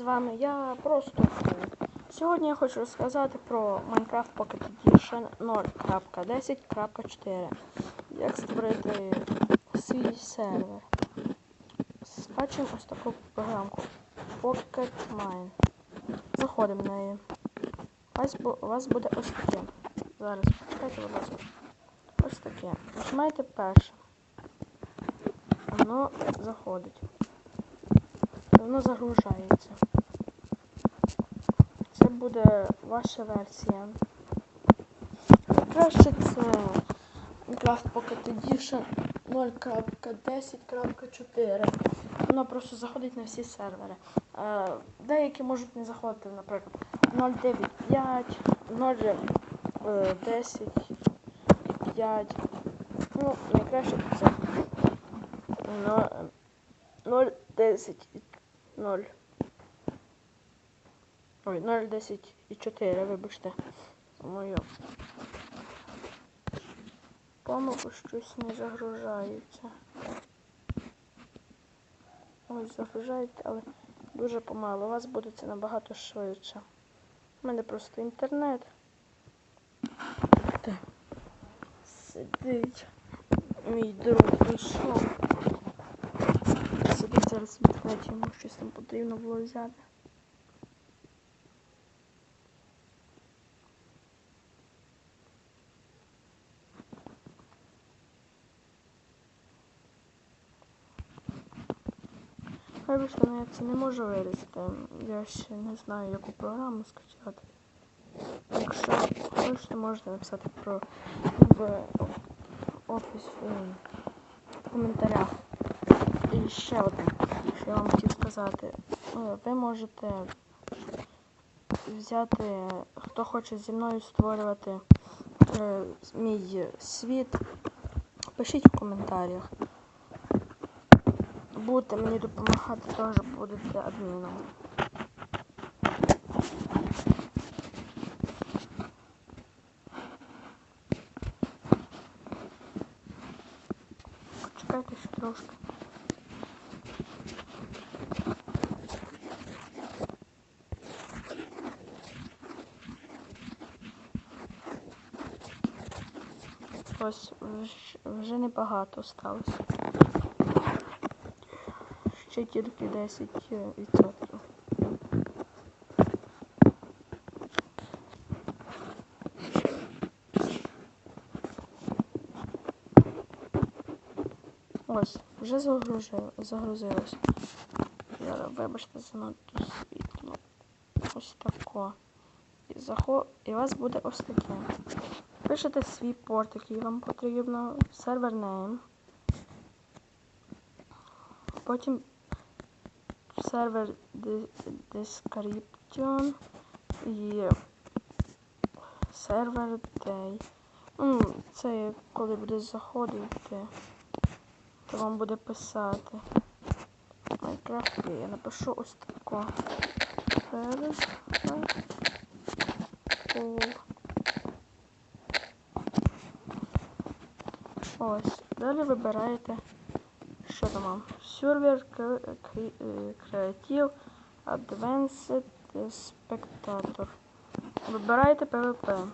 З вами я просто. Сьогодні я хочу розказати про Minecraft Pocket Edition 0.10.4. Як створити свій сервер. Скачуємо ось таку програмку Pocket Mine. Заходимо в неї. У вас буде ось таке. Зараз почекайте, будь ласка. Ось таке. Нажимаєте перше. Воно заходить. Воно загружається. Буде ваша версія. Краще це Minecraft Pocket Edition 0.10.4. Воно просто заходить на всі сервери. Е, Деякі можуть не заходити, наприклад, 0.9.5, 0.10 5. Ну, найкраще це но- 0.10 і 0. Ой, 0.10 і 4, вибачте. Мою. Помилку щось не загружається. Ось загружається, але дуже помало. У вас буде це набагато швидше. У мене просто інтернет. Так. Сидить. Мій друг прийшов. Сидить зараз в інтернеті, йому щось там потрібно було взяти. Вибачте, ну я це не можу вирізати. Я ще не знаю, яку програму скачати. Якщо хочете, можете написати про в офіс е, в коментарях. І ще одне, що я вам хотів сказати. Е, Ви можете взяти, хто хоче зі мною створювати е, мій світ, пишіть в коментарях. Будете мені допомагати, теж будете адміном. Почекайте ще трошки. Ось вж- вже небагато сталося. Ще тільки 10 е, відсотків. Ось, вже загрузило, загрузилось. Зараз, вибачте, занадто світло. Ось тако. І, захо... І у вас буде ось таке. Пишете свій порт, який вам потрібно, сервер name. Потім de- description і сервер day. Ну, це коли буде заходити, то вам буде писати. Minecraft я напишу ось тако. Ось. Далі вибираєте, що там вам. Server Cre- Cre- Creative Advanced Spectator. Вибираєте PvP.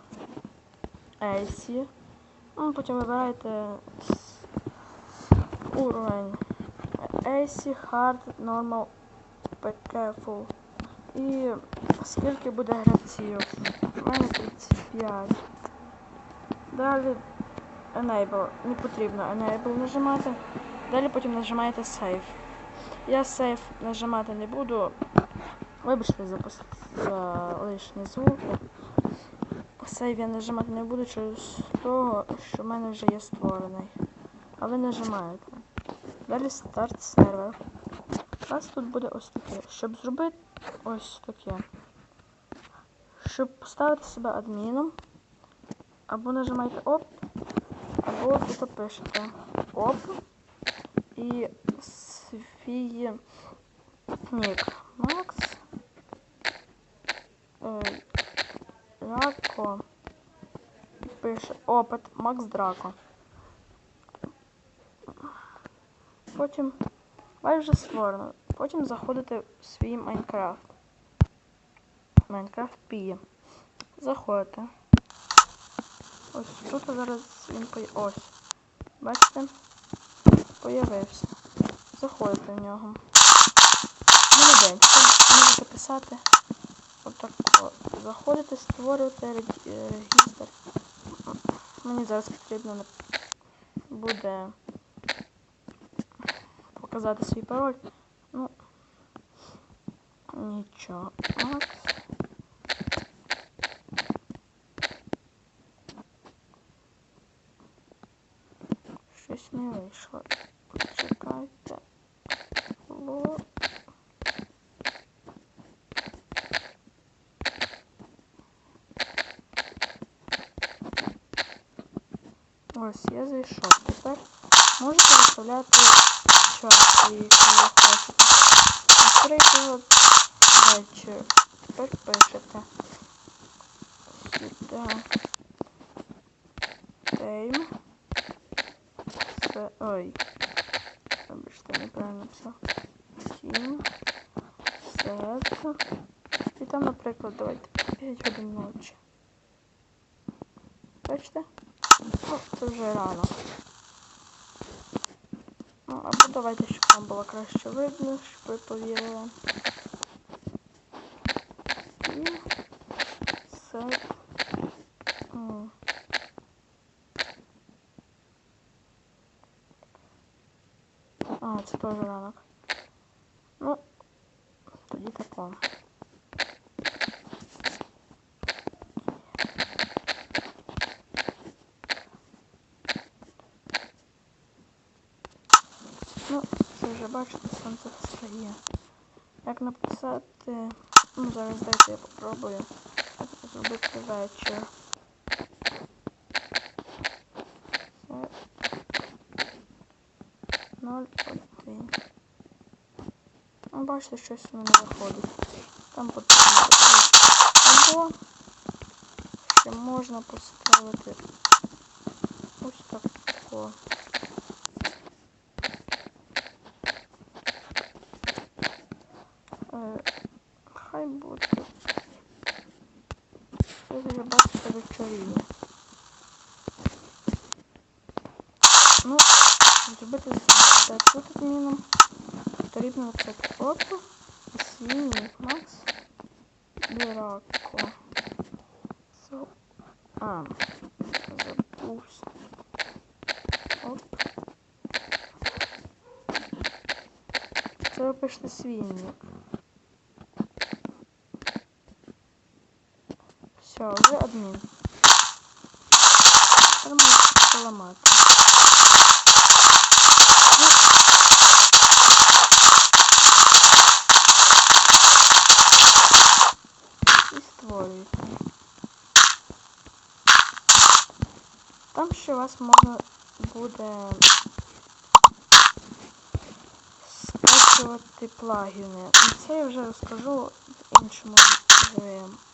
AC. Ну, потім вибираєте уровень. AC, Hard, Normal, PK, Full. І скільки буде гравців? У мене 35. Далі Enable. Не потрібно Enable нажимати. Далі потім нажимаєте Save. Я Save нажимати не буду. Вибачте за, за лишні звуки. Save я нажимати не буду через того, що в мене вже є створений. А ви нажимаєте. Далі Start сервер. У вас тут буде ось таке. Щоб зробити ось таке. Щоб поставити себе адміном, або нажимаєте ОП, або тут пишете ОП і свій нік Макс е, Драко пише опит Макс Драко. Потім вас вже створено. Потім заходите в свій Майнкрафт. Майнкрафт Пі. Заходите. Ось тут зараз він. Ось. Бачите? Появився. Заходите в нього. Молодець. Можете писати. Отако. Заходите, створювати рег- регістр. Мені зараз потрібно буде показати свій пароль. Ну, нічого. Щось не вийшло. Почекайте. Бо... Ось, я зайшов. Тепер можете виставляти час, який ви хочете. Наприклад, вечір. Тепер пишете. Сюди. Тайм. Це... Ой. Вибачте, неправильно написав. Тім. Сет. І там, наприклад, давайте 5 годин ночі. Бачите? Це вже рано. Ну, або давайте, щоб вам було краще видно, щоб ви повірили. І. М. А, це теж ранок. Ну, тоді тако. Ну, це вже бачите, сонце встає. Як написати. Ну, зараз дайте я попробую. Зробити вечір. Це 0,1. Ну, бачите, щось воно не виходить. Там потрібно. Або ще можна поставити ось тако. Е, Хай буде. Це вже бачите вечоріння. Ну, зробити це тут адміном. Потрібно написати опу і свій нік Макс Бірако. Це... А, забувся. Оп. Це ви пишете свій нік. Все, вже адмін. Тепер можете поламати. У можна буде скачувати плагіни. Це я вже розкажу в іншому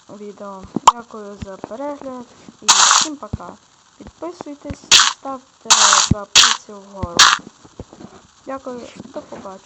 відео. Дякую за перегляд і всім пока. Підписуйтесь ставте два пальці вгору. Дякую, до побачення.